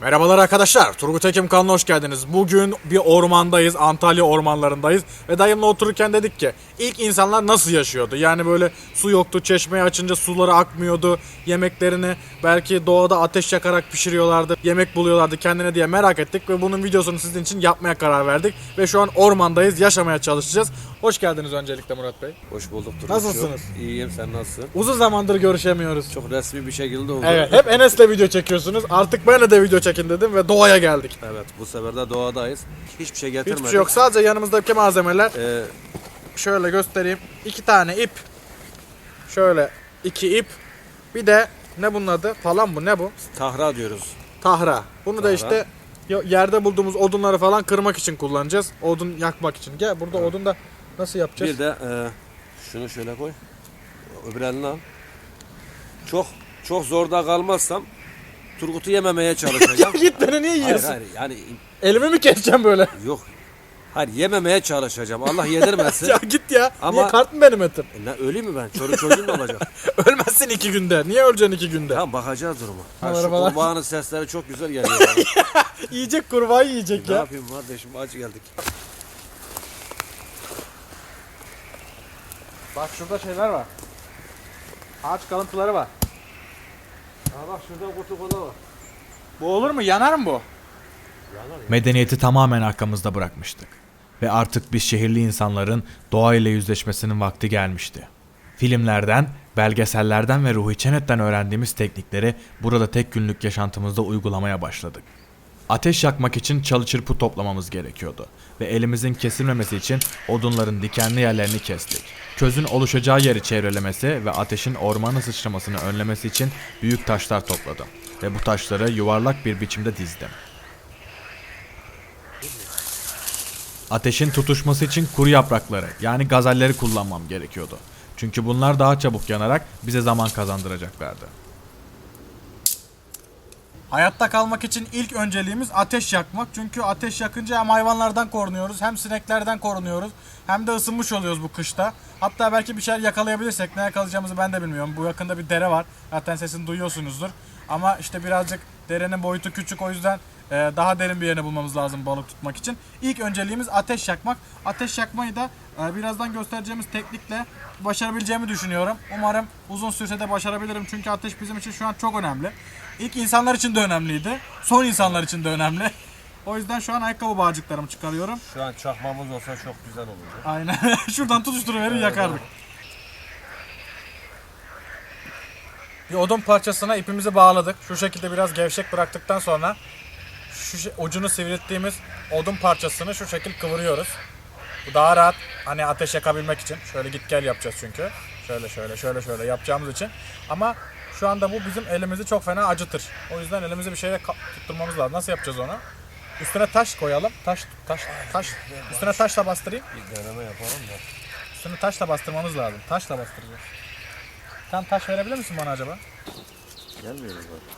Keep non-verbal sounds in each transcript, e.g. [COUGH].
Merhabalar arkadaşlar. Turgut Ekim kanalına hoş geldiniz. Bugün bir ormandayız. Antalya ormanlarındayız. Ve dayımla otururken dedik ki ilk insanlar nasıl yaşıyordu? Yani böyle su yoktu. Çeşmeyi açınca suları akmıyordu. Yemeklerini belki doğada ateş yakarak pişiriyorlardı. Yemek buluyorlardı kendine diye merak ettik. Ve bunun videosunu sizin için yapmaya karar verdik. Ve şu an ormandayız. Yaşamaya çalışacağız. Hoş geldiniz öncelikle Murat Bey. Hoş bulduk Turgut'cum. Nasılsınız? İyiyim sen nasılsın? Uzun zamandır görüşemiyoruz. Çok resmi bir şekilde oldu. Evet, hep Enes'le video çekiyorsunuz. Artık benle de video çekin dedim ve doğaya geldik. Evet bu sefer de doğadayız. Hiçbir şey getirmedik. Hiçbir şey yok. Sadece yanımızdaki malzemeler Ee, şöyle göstereyim. İki tane ip. Şöyle iki ip. Bir de ne bunun adı? Falan bu ne bu? tahra diyoruz. Tahra. Bunu da Tahra. işte yo- yerde bulduğumuz odunları falan kırmak için kullanacağız. Odun yakmak için. Gel burada odun da nasıl yapacağız? Bir de e, şunu şöyle koy. Öbür elini al. Çok çok zorda kalmazsam Turgut'u yememeye çalışacağım. [LAUGHS] Git beni niye hayır yiyorsun? hayır yani Elimi mi keseceğim böyle? yok. Hayır yememeye çalışacağım. Allah yedirmesin. [LAUGHS] ya git ya. Ama- Niye kart mı benim etim? E, ne öleyim mi ben? Çoluk çocuğum ne olacak? [LAUGHS] Ölmezsin iki günde. Niye öleceksin iki günde? Tamam bakacağız duruma. Ha, şu Merhabalar. kurbağanın sesleri çok güzel geliyor. bana. Yiyecek kurbağa yiyecek ne ya. yapayım kardeşim aç geldik. Bak şurada şeyler var. Ağaç kalıntıları var. Aa bak şurada kutu kola var. Bu olur mu? Yanar mı bu? Medeniyeti tamamen arkamızda bırakmıştık. Ve artık biz şehirli insanların doğayla yüzleşmesinin vakti gelmişti. Filmlerden, belgesellerden ve Ruhi Çenet'ten öğrendiğimiz teknikleri burada tek günlük yaşantımızda uygulamaya başladık. Ateş yakmak için çalı çırpı toplamamız gerekiyordu ve elimizin kesilmemesi için odunların dikenli yerlerini kestik. Közün oluşacağı yeri çevrelemesi ve ateşin ormanı sıçramasını önlemesi için büyük taşlar topladım ve bu taşları yuvarlak bir biçimde dizdim. Ateşin tutuşması için kuru yaprakları yani gazelleri kullanmam gerekiyordu. Çünkü bunlar daha çabuk yanarak bize zaman kazandıracaklardı. Hayatta kalmak için ilk önceliğimiz ateş yakmak. Çünkü ateş yakınca hem hayvanlardan korunuyoruz hem sineklerden korunuyoruz. Hem de ısınmış oluyoruz bu kışta. Hatta belki bir şeyler yakalayabilirsek ne yakalayacağımızı ben de bilmiyorum. Bu yakında bir dere var. Zaten sesini duyuyorsunuzdur. Ama işte birazcık derenin boyutu küçük o yüzden e, daha derin bir yerini bulmamız lazım balık tutmak için. İlk önceliğimiz ateş yakmak. Ateş yakmayı da birazdan göstereceğimiz teknikle başarabileceğimi düşünüyorum. Umarım uzun sürse de başarabilirim. Çünkü ateş bizim için şu an çok önemli. İlk insanlar için de önemliydi. Son insanlar için de önemli. O yüzden şu an ayakkabı bağcıklarımı çıkarıyorum. Şu an çakmamız olsa çok güzel olurdu. Aynen. [LAUGHS] Şuradan tutuşturuverir yakardık. Bir odun parçasına ipimizi bağladık. Şu şekilde biraz gevşek bıraktıktan sonra şu ucunu sivrilttiğimiz odun parçasını şu şekil kıvırıyoruz. Bu daha rahat hani ateş yakabilmek için. Şöyle git gel yapacağız çünkü. Şöyle şöyle şöyle şöyle yapacağımız için. Ama şu anda bu bizim elimizi çok fena acıtır. O yüzden elimizi bir şeyle tutturmamız lazım. Nasıl yapacağız onu? Üstüne taş koyalım. Taş taş taş. Üstüne taşla bastırayım. Bir deneme yapalım da. Üstünü taşla bastırmamız lazım. Taşla bastıracağız. Sen taş verebilir misin bana acaba? Gelmiyoruz bak.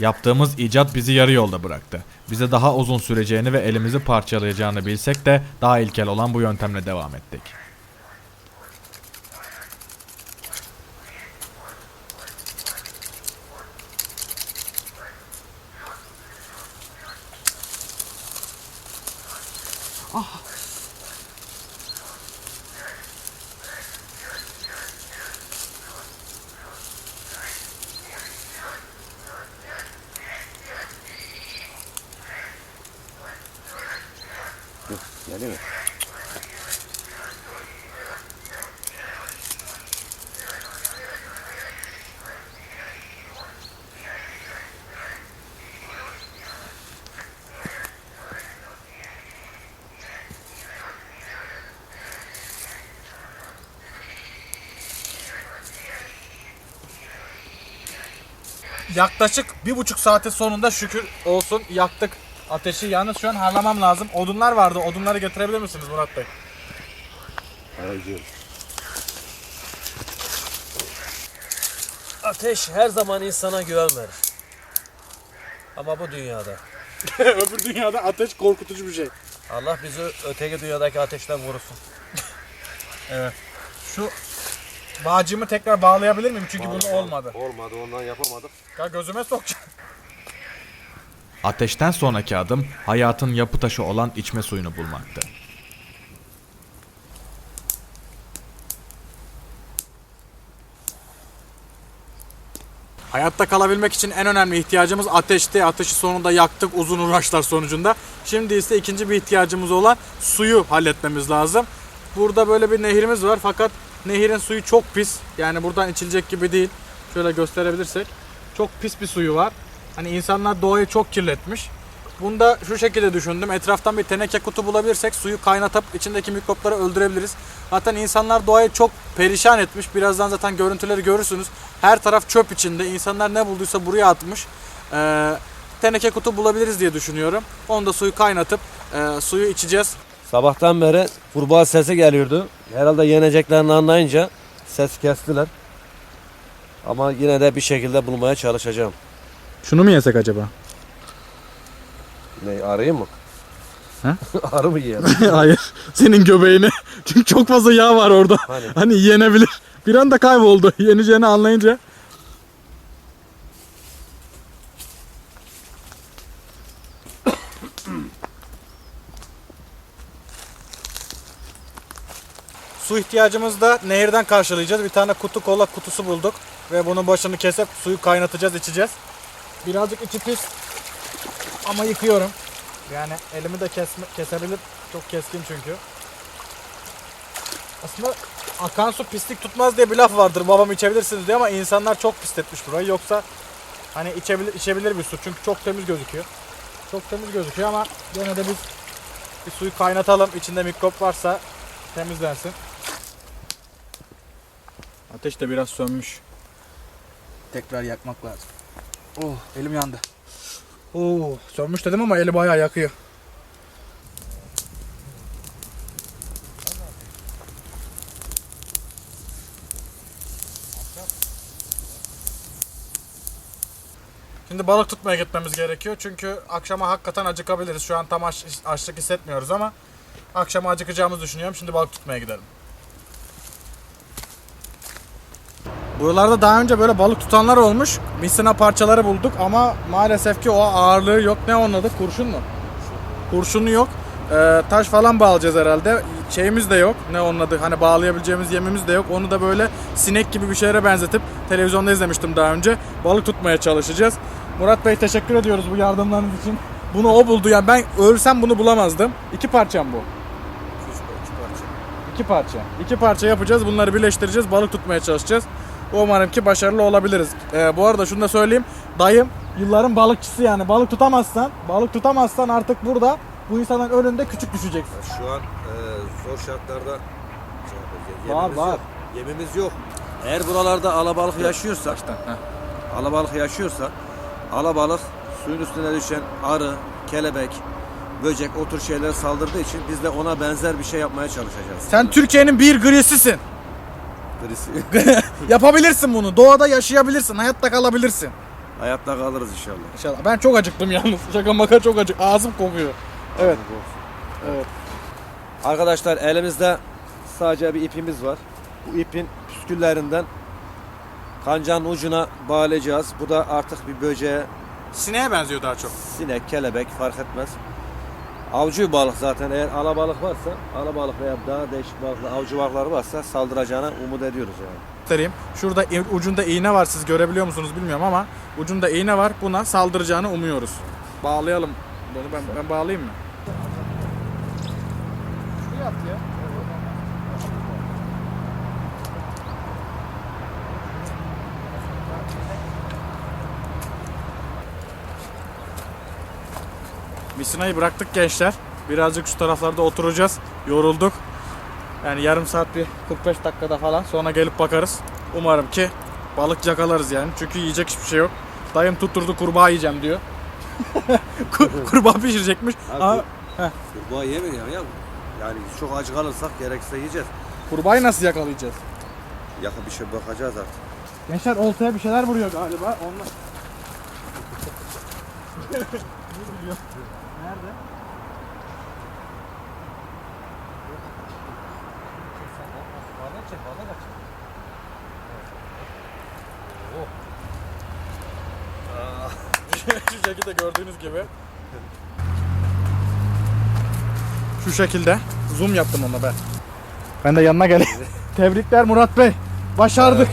Yaptığımız icat bizi yarı yolda bıraktı. Bize daha uzun süreceğini ve elimizi parçalayacağını bilsek de daha ilkel olan bu yöntemle devam ettik. Geliyor. Yaklaşık bir buçuk saate sonunda şükür olsun yaktık ateşi. Yalnız şu an harlamam lazım. Odunlar vardı. Odunları getirebilir misiniz Murat Bey? Hayır. Ateş her zaman insana güven verir. Ama bu dünyada. [LAUGHS] Öbür dünyada ateş korkutucu bir şey. Allah bizi öteki dünyadaki ateşten korusun. Şu bağcığımı tekrar bağlayabilir miyim? Çünkü bunu olmadı. Olmadı ondan yapamadık. Ya gözüme sokacağım. Ateşten sonraki adım hayatın yapı taşı olan içme suyunu bulmaktı. Hayatta kalabilmek için en önemli ihtiyacımız ateşti. Ateşi sonunda yaktık uzun uğraşlar sonucunda. Şimdi ise ikinci bir ihtiyacımız olan suyu halletmemiz lazım. Burada böyle bir nehirimiz var fakat nehirin suyu çok pis. Yani buradan içilecek gibi değil. Şöyle gösterebilirsek. Çok pis bir suyu var. Hani insanlar doğayı çok kirletmiş. Bunda şu şekilde düşündüm. Etraftan bir teneke kutu bulabilirsek suyu kaynatıp içindeki mikropları öldürebiliriz. Zaten insanlar doğayı çok perişan etmiş. Birazdan zaten görüntüleri görürsünüz. Her taraf çöp içinde. İnsanlar ne bulduysa buraya atmış. Ee, teneke kutu bulabiliriz diye düşünüyorum. Onu da suyu kaynatıp e, suyu içeceğiz. Sabahtan beri kurbağa sesi geliyordu. Herhalde yeneceklerini anlayınca ses kestiler. Ama yine de bir şekilde bulmaya çalışacağım. Şunu mu yesek acaba? Ne arayayım mı? Ha? [LAUGHS] Arı mı yiyelim? [LAUGHS] Hayır. Senin göbeğini. Çünkü çok fazla yağ var orada. Hani? Hani yenebilir. Bir anda kayboldu. [LAUGHS] Yeneceğini anlayınca. Su ihtiyacımızı da nehirden karşılayacağız. Bir tane kutu kola kutusu bulduk. Ve bunun başını kesip suyu kaynatacağız, içeceğiz. Birazcık içi pis. Ama yıkıyorum. Yani elimi de kesme, kesebilir. Çok keskin çünkü. Aslında akan su pislik tutmaz diye bir laf vardır. Babam içebilirsiniz diye ama insanlar çok pisletmiş burayı. Yoksa hani içebilir, içebilir bir su. Çünkü çok temiz gözüküyor. Çok temiz gözüküyor ama gene de biz bir suyu kaynatalım. İçinde mikrop varsa temizlensin. Ateş de biraz sönmüş. Tekrar yakmak lazım. Oh elim yandı. Oo sönmüş dedim ama eli bayağı yakıyor. Şimdi balık tutmaya gitmemiz gerekiyor. Çünkü akşama hakikaten acıkabiliriz. Şu an tam aç, açlık hissetmiyoruz ama akşama acıkacağımızı düşünüyorum. Şimdi balık tutmaya gidelim. Buralarda daha önce böyle balık tutanlar olmuş. Misina parçaları bulduk ama maalesef ki o ağırlığı yok. Ne onun adı? Kurşun mu? Kurşunu yok. Ee, taş falan bağlayacağız herhalde. Şeyimiz de yok. Ne onun adı? Hani bağlayabileceğimiz yemimiz de yok. Onu da böyle sinek gibi bir şeylere benzetip televizyonda izlemiştim daha önce. Balık tutmaya çalışacağız. Murat Bey teşekkür ediyoruz bu yardımlarınız için. Bunu o buldu. Yani ben ölsem bunu bulamazdım. İki parçam bu. İki parça. İki parça yapacağız. Bunları birleştireceğiz. Balık tutmaya çalışacağız. Umarım ki başarılı olabiliriz. Ee, bu arada şunu da söyleyeyim. Dayım yılların balıkçısı yani. Balık tutamazsan, balık tutamazsan artık burada bu insanların önünde küçük düşeceksin. Şu an e, zor şartlarda şey Var, yemimiz var. yok. Yemimiz yok. Eğer buralarda alabalık yaşıyorsa, alabalık yaşıyorsa, alabalık suyun üstüne düşen arı, kelebek, böcek o tür şeylere saldırdığı için biz de ona benzer bir şey yapmaya çalışacağız. Sen Türkiye'nin bir grisisin. Birisi- [LAUGHS] Yapabilirsin bunu. Doğada yaşayabilirsin. Hayatta kalabilirsin. Hayatta kalırız inşallah. İnşallah. Ben çok acıktım yalnız. [LAUGHS] Şaka maka çok acık. Ağzım kokuyor. Evet. Evet. Arkadaşlar elimizde sadece bir ipimiz var. Bu ipin püsküllerinden kancanın ucuna bağlayacağız. Bu da artık bir böceğe, Sineğe benziyor daha çok. sinek, kelebek fark etmez. Avcı balık zaten eğer alabalık varsa, alabalık veya daha değişik balıklar, avcı balıkları varsa saldıracağına umut ediyoruz yani. göstereyim. Şurada ucunda iğne var. Siz görebiliyor musunuz bilmiyorum ama ucunda iğne var. Buna saldıracağını umuyoruz. Bağlayalım. Bunu ben, ben bağlayayım mı? Misina'yı bıraktık gençler. Birazcık şu taraflarda oturacağız. Yorulduk. Yani yarım saat bir 45 dakikada falan sonra gelip bakarız. Umarım ki balık yakalarız yani. Çünkü yiyecek hiçbir şey yok. Dayım tutturdu kurbağa yiyeceğim diyor. [LAUGHS] Kur- [LAUGHS] kurbağa pişirecekmiş. Abi, Ama Kurbağa yemeyin ya. Yani çok acı kalırsak gerekirse yiyeceğiz. kurbağayı nasıl yakalayacağız? Yakın bir şey bakacağız artık. Gençler oltaya bir şeyler vuruyor galiba. Onlar... [LAUGHS] ne biliyor? Nerede? [LAUGHS] Şu şekilde gördüğünüz gibi. Şu şekilde. Zoom yaptım ona ben. Ben de yanına geleyim. [LAUGHS] Tebrikler Murat Bey. Başardık.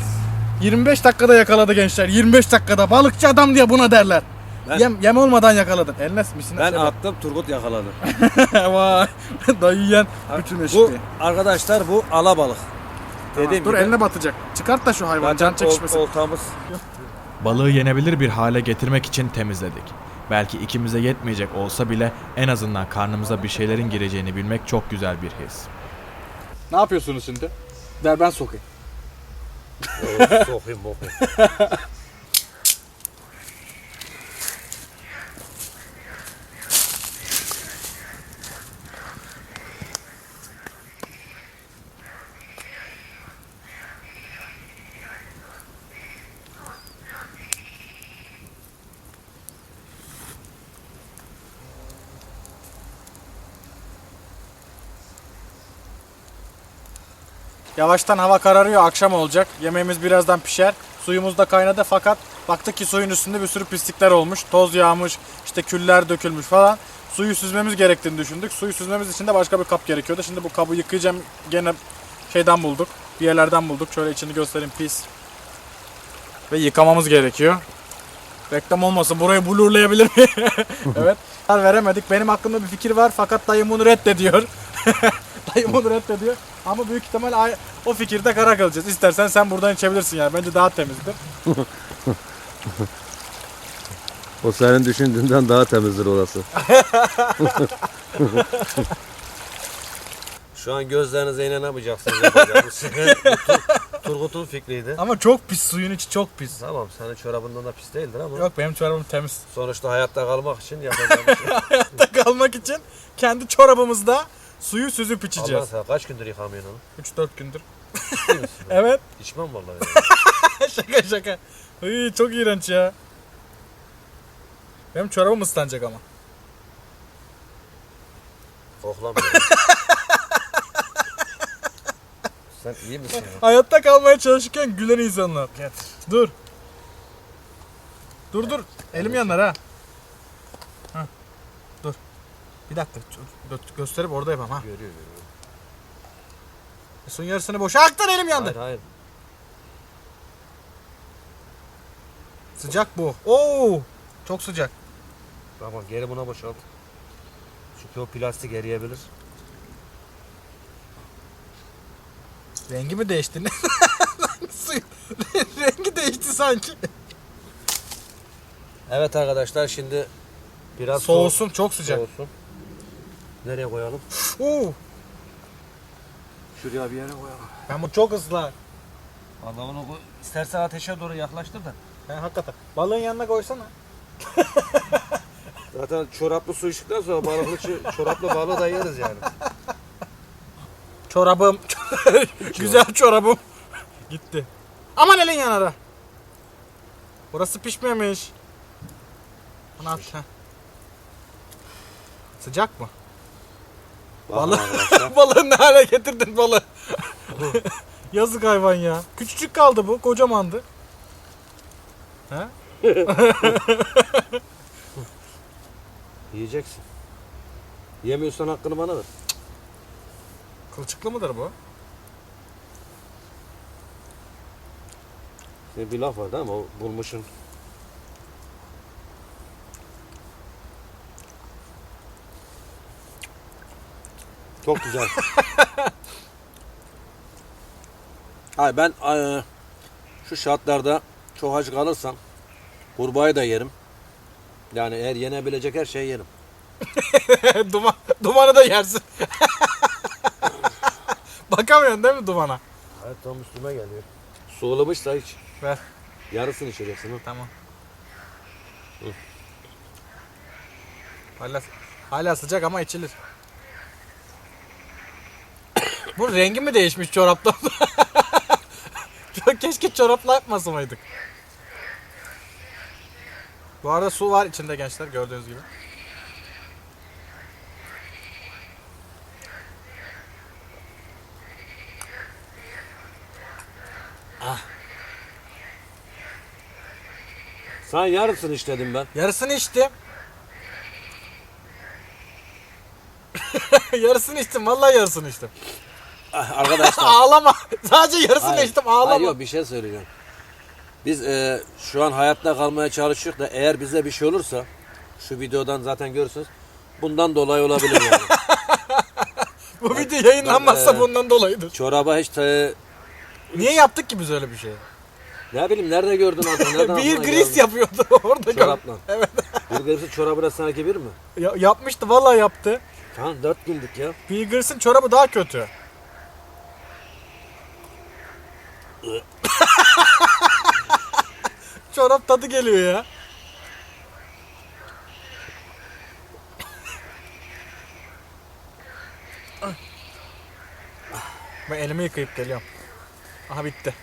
25 dakikada yakaladı gençler. 25 dakikada. Balıkçı adam diye buna derler. Ben- Yem, yem olmadan yakaladın. Eline misin? Ben attım Turgut yakaladı. [LAUGHS] Vay. Dayı yiyen bütün Bu eşitliği. arkadaşlar bu alabalık. Tamam, Dediğim dur gibi eline batacak. Çıkart da şu hayvan can zaten ol- çekişmesin. oltamız Balığı yenebilir bir hale getirmek için temizledik. Belki ikimize yetmeyecek olsa bile en azından karnımıza bir şeylerin gireceğini bilmek çok güzel bir his. Ne yapıyorsunuz şimdi? Ver ben sokayım. Sokayım bokayım. [LAUGHS] Yavaştan hava kararıyor, akşam olacak. Yemeğimiz birazdan pişer. Suyumuz da kaynadı fakat baktık ki suyun üstünde bir sürü pislikler olmuş. Toz yağmış, işte küller dökülmüş falan. Suyu süzmemiz gerektiğini düşündük. Suyu süzmemiz için de başka bir kap gerekiyordu. Şimdi bu kabı yıkayacağım. Gene şeyden bulduk. Bir yerlerden bulduk. Şöyle içini göstereyim pis. Ve yıkamamız gerekiyor. Reklam olmasın. Burayı blurlayabilir mi? [LAUGHS] evet. Veremedik. Benim aklımda bir fikir var fakat dayım bunu reddediyor. [LAUGHS] dayım bunu reddediyor. Ama büyük ihtimal o fikirde karar kalacağız. İstersen sen buradan içebilirsin yani. Bence daha temizdir. [LAUGHS] O senin düşündüğünden daha temizdir orası. [LAUGHS] Şu an gözlerinize inanamayacaksınız Turgut'un fikriydi. Ama çok pis. Suyun içi çok pis. Tamam senin çorabından da pis değildir ama Yok benim çorabım temiz. sonuçta hayatta kalmak için yapacağımız şey. [LAUGHS] Hayatta kalmak için kendi çorabımızda suyu süzüp Allah içeceğiz. sana kaç gündür yıkamıyorsun onu? 3-4 gündür. Misin? [LAUGHS] Evet. İçmem vallahi. [LAUGHS] şaka şaka. Iy, çok iğrenç ya. Benim çorabım ıslanacak ama. Koklamıyorum. [LAUGHS] Sen iyi misin ya? Hayatta kalmaya çalışırken gülen insanlar. Dur. Dur dur. Elim yanar ha. Hah. Dur. Bir dakika. Gö- gö- gösterip orada yapalım ha. Görüyor görüyor. Suyun yarısını boşa aktın elim yandı. Hayır hayır. Sıcak bu. Oo! Çok sıcak. Tamam geri buna boşalt. Çünkü o plastik eriyebilir. Rengi mi değişti? [LAUGHS] Suyun [LAUGHS] rengi değişti sanki. Evet arkadaşlar şimdi biraz Soğusun çok sıcak. soğusun. Nereye koyalım? Oo! Şuraya bir yere koyalım. Ben bu çok ıslak. Allah onu koy. İstersen ateşe doğru yaklaştır da. He hakikaten. Balığın yanına koysana. [LAUGHS] Zaten çoraplı su içtikten sonra balıklı ço- [LAUGHS] çoraplı balığı da yeriz yani. Çorabım. [LAUGHS] Güzel çorabım. Gitti. Aman elin yanara. Burası pişmemiş. Bunu at. heh. Sıcak mı? Arkadaşlar. [LAUGHS] Balığı ne hale getirdin balığı? [LAUGHS] Yazık hayvan ya. Küçücük kaldı bu. Kocamandı. He? [LAUGHS] Yiyeceksin. Yemiyorsan hakkını bana ver. Kılçıklı mıdır bu? Senin bir laf var değil mi? O bulmuşsun. Çok güzel. [LAUGHS] Hayır ben eee, şu şartlarda çok aç kalırsam kurbağayı da yerim. Yani eğer yenebilecek her şeyi yerim. [LAUGHS] Duman, dumanı da yersin. [LAUGHS] Bakamıyorsun değil mi dumana? Evet tam üstüme geliyor. Su ılımışsa hiç. Ver. Yarısını içeceksin. ha. Tamam. Hala, hala sıcak ama içilir. Bu rengi mi değişmiş çoraptan? [LAUGHS] Çok keşke çorapla yapmasaydık. Bu arada su var içinde gençler gördüğünüz gibi. Ah. Sen yarısını işledim ben. Yarısını içtim. [LAUGHS] yarısını içtim. Vallahi yarısını içtim. [LAUGHS] Arkadaşlar. ağlama. Sadece yarısını Hayır. içtim. Ağlama. Hayır yok bir şey söyleyeceğim. Biz e, şu an hayatta kalmaya çalışıyoruz da eğer bize bir şey olursa şu videodan zaten görürsünüz. Bundan dolayı olabilir yani. [LAUGHS] Bu video yayınlanmazsa Ben, e, bundan dolayıdır. Çoraba hiç e, Niye yaptık ki biz öyle bir şey? ne bileyim nerede gördün artık? Nereden [LAUGHS] bir aklına gris geldi? yapıyordu orada. gördüm. Çorapla. Evet. Bir grisin çorabı da sanki bir mi? Ya- yapmıştı. Vallahi yaptı. Tamam dört günlük ya. Beagles'ın çorabı daha kötü. [LAUGHS] Çorap tadı geliyor ya. Ben elimi yıkayıp geliyorum. Aha bitti.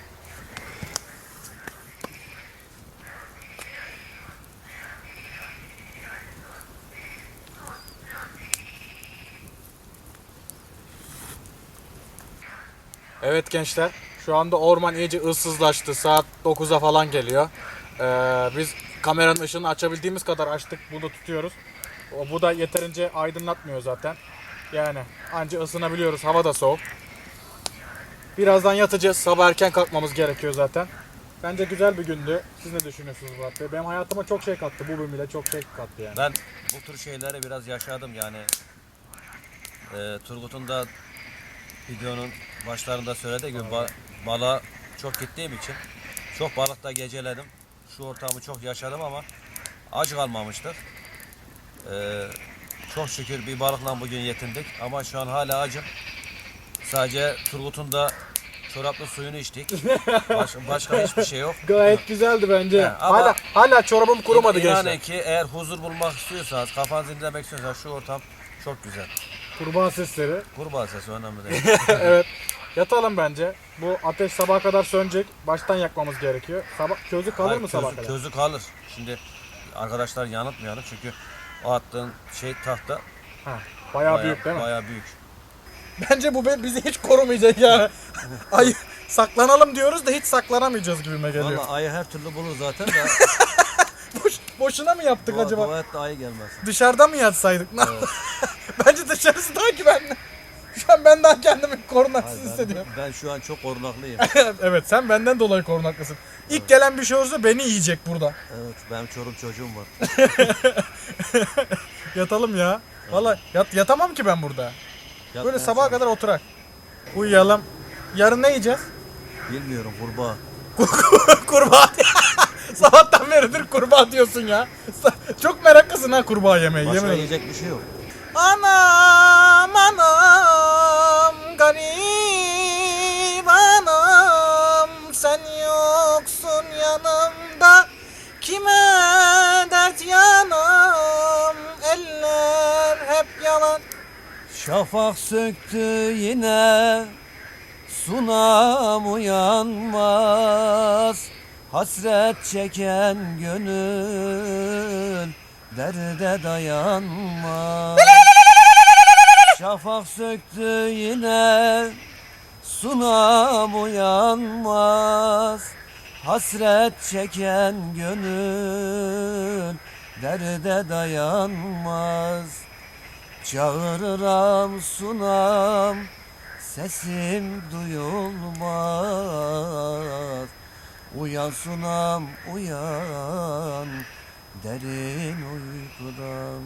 Evet gençler. Şu anda orman iyice ıssızlaştı. Saat 9'a falan geliyor. Ee, biz kameranın ışığını açabildiğimiz kadar açtık. Bunu tutuyoruz. Bu da yeterince aydınlatmıyor zaten. Yani anca ısınabiliyoruz. Hava da soğuk. Birazdan yatacağız. Sabah erken kalkmamız gerekiyor zaten. Bence güzel bir gündü. Siz ne düşünüyorsunuz Murat Bey? Benim hayatıma çok şey kattı. Bu bölüm bile çok şey kattı yani. Ben bu tür şeyleri biraz yaşadım yani. Ee, Turgut'un da videonun başlarında söylediği gibi balığa çok gittiğim için çok balıkta geceledim. Şu ortamı çok yaşadım ama aç kalmamıştık. Ee, çok şükür bir balıkla bugün yetindik ama şu an hala acım. Sadece Turgut'un da çoraplı suyunu içtik. [LAUGHS] Baş- başka hiçbir şey yok. Gayet güzeldi bence. He, ama- hala hala çorabım kurumadı İnanın gençler. ki eğer huzur bulmak istiyorsanız, kafanızı dinlemek istiyorsanız şu ortam çok güzel. Kurban sesleri. Kurbağa sesi önemli değil. [LAUGHS] evet. Yatalım bence. Bu ateş sabaha kadar sönecek. Baştan yakmamız gerekiyor. Sabah közü kalır Hayır, mı közü, sabaha kadar? közü kalır. Şimdi arkadaşlar yanıltmayalım çünkü o attığın şey tahta Ha, bayağı büyük değil mi? Bayağı büyük. Bence bu bizi hiç korumayacak yani. [LAUGHS] Ay saklanalım diyoruz da hiç saklanamayacağız gibime geliyor. Valla ayı her türlü bulur zaten de [LAUGHS] Boş, boşuna mı yaptık dua, acaba? et de ayı gelmez. Dışarıda mı yatsaydık? Ne [LAUGHS] Bence dışarısı daha güvenli. [LAUGHS] Şu an ben daha kendimi korunaksız Hayır, ben, hissediyorum. ben şu an çok korunaklıyım. [LAUGHS] evet sen benden dolayı korunaklısın. İlk gelen bir şey olursa beni yiyecek burada. evet benim çorum çocuğum var. [LAUGHS] Yatalım ya. Valla yat, yatamam ki ben burada. Böyle Yatmaya sabaha kadar oturak. Uyuyalım. Yarın ne yiyeceğiz? Bilmiyorum kurbağa. kurbağa. Sabahtan beridir kurbağa diyorsun ya. Çok meraklısın ha kurbağa yemeği. Başka ederim. yiyecek bir şey yok. Anam anam garip anam sen yoksun yanımda. Kime dert yanam eller hep yalan. Şafak söktü yine Sunam uyanmaz. Hasret çeken gönül Derde dayanmaz Şafak söktü yine Sunam uyanmaz. Hasret çeken gönül Derde dayanmaz. Çağırıram sunam Sesim duyulmaz. Uyan sunam uyan Derin uykudan